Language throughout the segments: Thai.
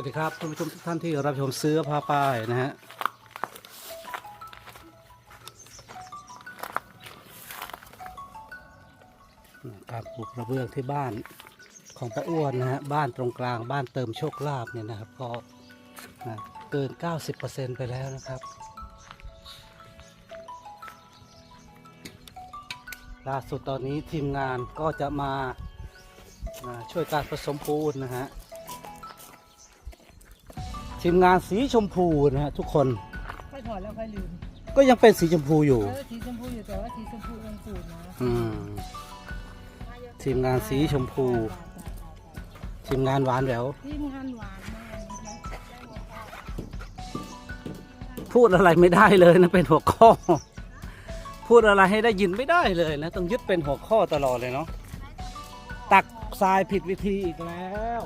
วัสดีครับท่านผู้ชมทุกท่านที่รับชมเสื้อผ้าป้ายนะฮะการปลูกกระเบื้องที่บ้านของป้าอ้วนนะฮะบ้านตรงกลางบ้านเติมโชคลาภเนี่ยนะครับก็นะเกิน 90%ไปแล้วนะครับ ล่าสุดตอนนี้ทีมงานก็จะมานะช่วยการผสมปูนนะฮะ ทีมงานสีชมพูนะฮะทุกคนค่อยถอดแล้วค่อยลืมก็ยังเป็นสีชมพูอยู่เออสีชมพูอยู่แต่ว่าสีชมพูองค์ปูดนะอืม ทีมงานสีชมพู ทีมงานหวานแหววทีมงานหวานมากนะคะพูดอะไรไม่ได้เลยนะเป็นหัวข้อ พูดอะไรให้ได้ยินไม่ได้เลยนะ ต้องยึดเป็นหัวข้อตลอดเลยเนาะตักทรายผิดวิธีอีกแล้ว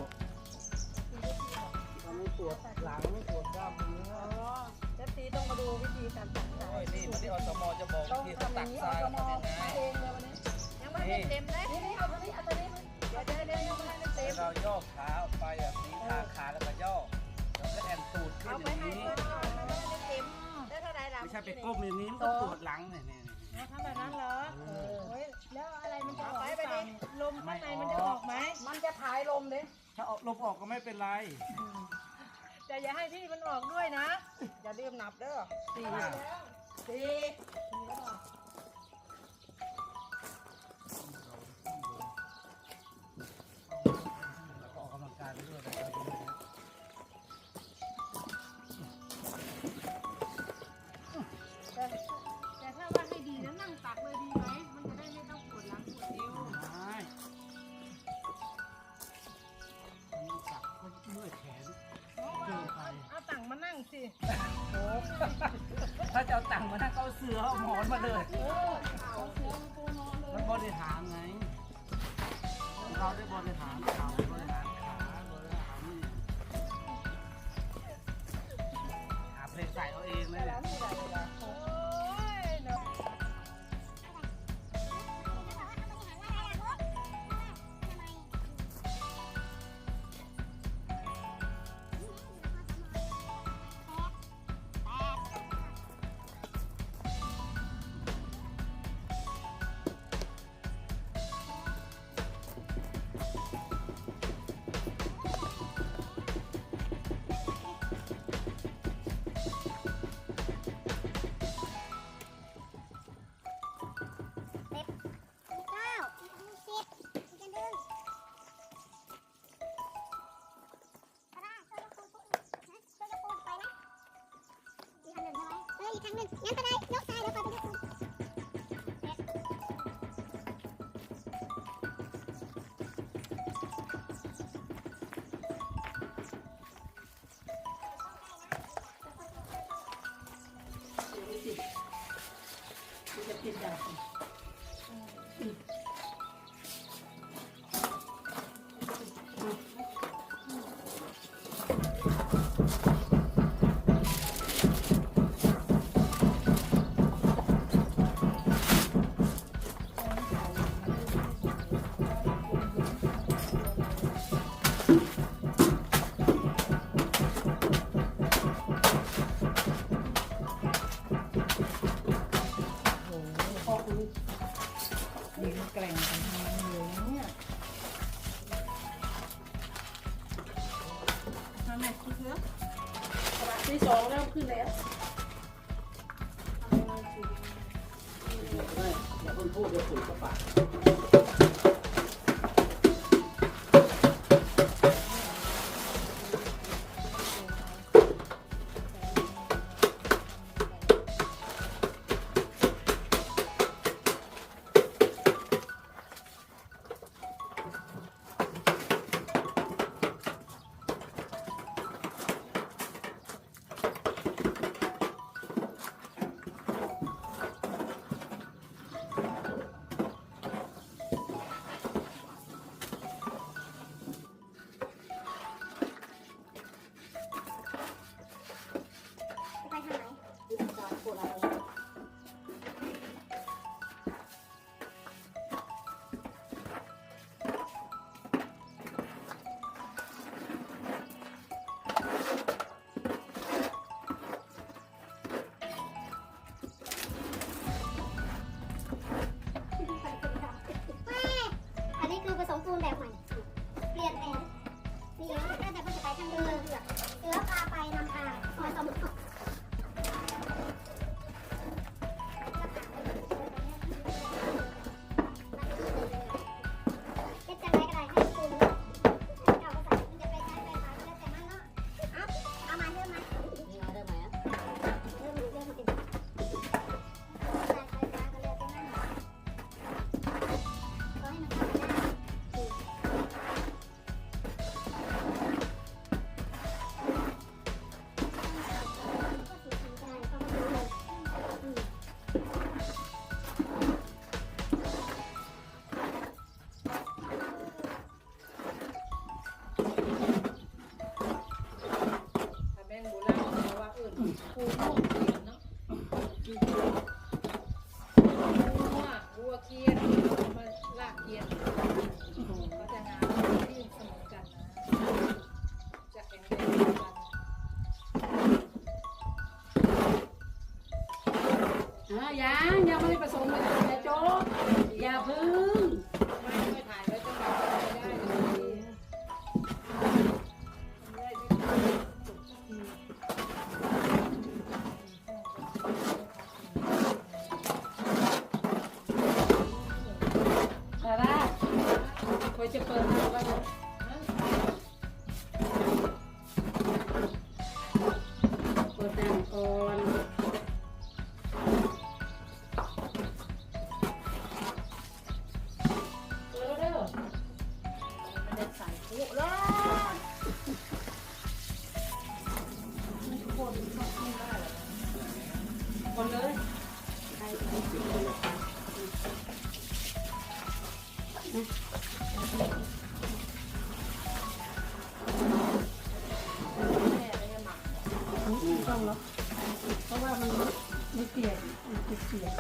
ทำให้ปวดหลังปวดกล้ามเนื้อเจ๊ตีต้องมาดูวิธีการตักทรายโอ้ยนี่วันนี้อสมจะบอกต้องวิธีทำอตัย่ากงนี้ทรายเอาทำมอยังไงเองเลยวันนี้ยังไม่ได้เต็มเลยนี่นี่เอาตัวนี้เอาตัวนี้เดี๋ยวเดี๋ยวเดี๋ยวยังไม่ได้เต็มเราโยกขาออกไปแบบนี้ทางขาแล้วก็โยกแล้วก็แอนตูดขึ้นเอาอไปย่างให้นี้ เพื่อนก่อนมันไม่ได้เต็มได้เท่าไหร่ล่ะไม่ใช่ไปก้มอย่างนี้มันก็ปวดหลังเนี่ยเนี่ยเนี่ยทำแบบนั้นเหรอเออเฮ้ยแล้วอะไรมันจะออกไปไปลมข้างในมันจะออกไหมมันจะถ่ายลมเลยถ้าออกลมออกก็ไม่เป็นไร แต่อย่าให้พี่มันออกด้วยนะ อย่าลืมนับเด้อสี่สี่ สือเอาหมอนมาเลยมันบริหารไง เราได้บริหาร ทางหนึ่งงั้นก็ได้ยกซ้ายแล้วคอยไปยกปูนมี องเริ่มขึ้นแล้ว ฮะยังยังไม่ได้ผสมเลยนะโจ๊กอย่าพึ่งดาราคอยจะเปิดมาว่าเปิดน้ำก่อน เนาะเพราะว่ามันไม่เปียกมันเปียก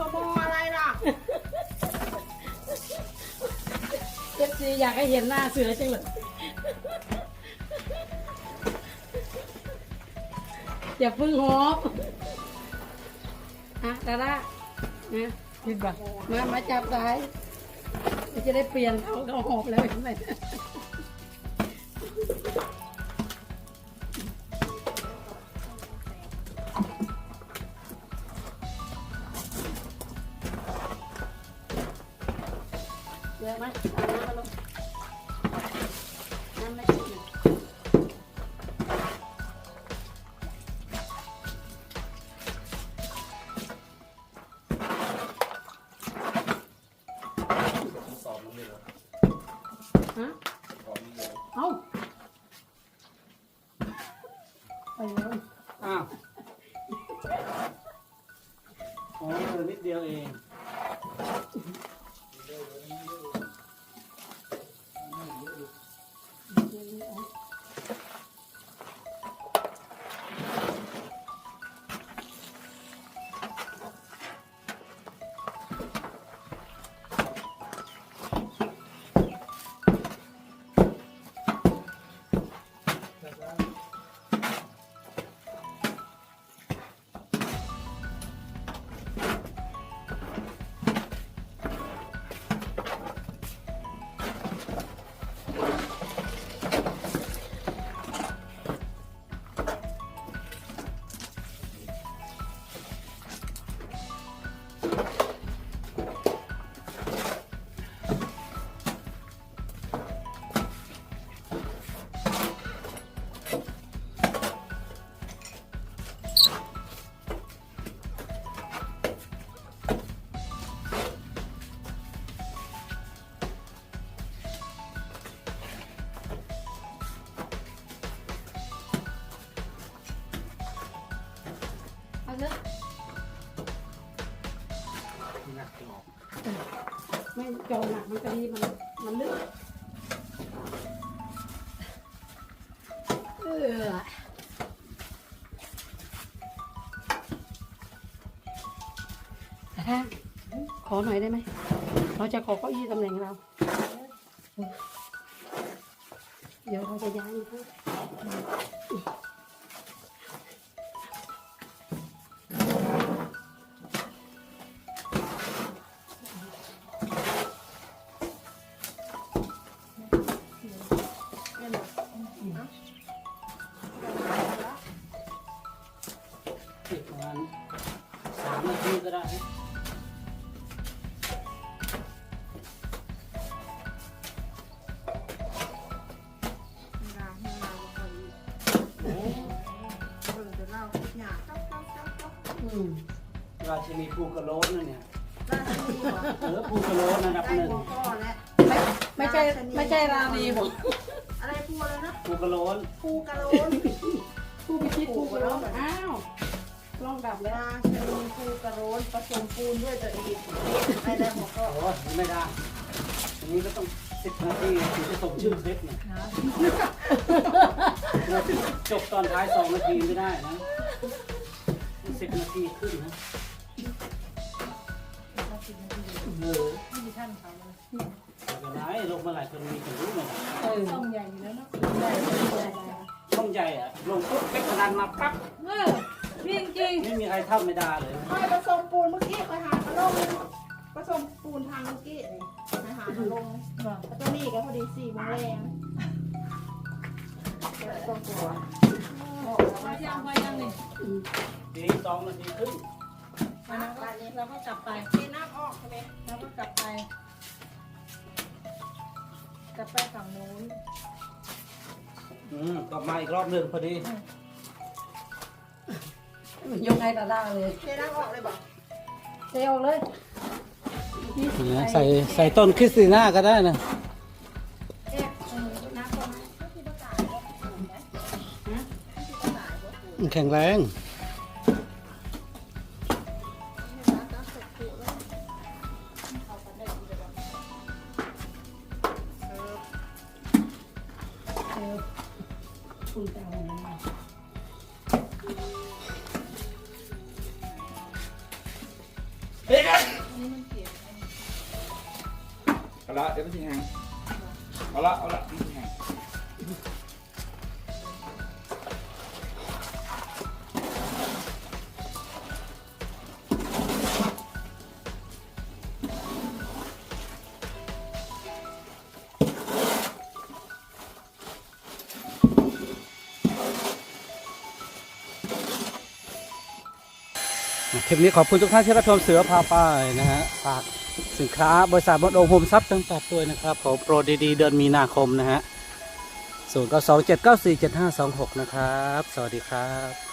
สมออะไรล่ะเอฟซีอยากให้เห็นหน้าเสือจังเลยอย่าพึ่งหอบอะดาด้านะผิดบ่มา มาจับสายจะได้เปลี่ยนเขาเขาหอบแล้วเห็นไหม เลยเอาไปเลยอ้าว อ๋อเออนิดเดียวเอง มันจะดีมันมันลึกเออถ้าขอหน่อยได้ไหม เราจะขอเก้าอี้ตำแหน่งเรา เดี๋ยวเราจะย้ายนะ ก็ได้อืมราชินีภูกระโลนนั่นเนี่ยเออภูกระโลนอันดับหนึ่งไม่ไม่ใช่ไม่ใช่ราณีผมอะไรพูอะไรนะภูกระโลนภูกระโลนผู้พิชิตผู้กระโดดอ้าว ลองดับแล้วราชนีภูกระโลนผสมปูนด้วยตัวเองได้แล้วหมดก็โอ้ยไม่ได้อย่างนี้ก็ต้องสิบนาทีถึงจะส่งชื่อเซตเนี่ยเราจะจบตอนท้ายสองนาทีไม่ได้นะสิบนาทีขึ้นนะเออที่ท่านเขาเลยไม่เป็นไรลงมาหลายคนมีคนรู้หมดเออต้องใหญ่อยู่แล้วเนาะได้ได้ได้ช่องใหญ่อะลงปุ๊บเป็นพนันมาปั๊บเออ จริงจริงไม่มีใครเท่าไม่ได้เลยไม่ผสมปูนเมื่อกี้เคยหามาลงผสมปูนทางเมื่อกี้นี่ไปหามาลงแล้วตัวนี้ก็พอดีสี่โมงแรงต้องกลัวพอยังพอยังนี่ทีสองนาทีครึ่งมาแล้วก็เราก็กลับไปเทน้ำออกใช่ไหมเราก็กลับไป กลับไปฝั่งนู้น อืมกลับมาอีกรอบหนึ่งพอดี ยกให้ตาด้าเลยเทน้ำออกเลยบอกเซลเลยใส่ใส่ต้นคริสติน่าก็ได้นะเอ๊ะเออน้ำก่อนไหมแข็งแรงเออคุณตา ดี๋ยวมันจะแห้งเอาละเอาละมันจะแห้งคลิปนี้ขอบคุณทุกท่านที่รับชมเสือพาไปนะฮะฝาก สินค้าบริษัทบดโอมโฮมซับจำกัดด้วยนะครับขอโปรดีๆเดือนมีนาคมนะฮะศูนย์เก้าสองเจ็ดเก้าสี่เจ็ดห้าสองหกนะครับ สวัสดีครับ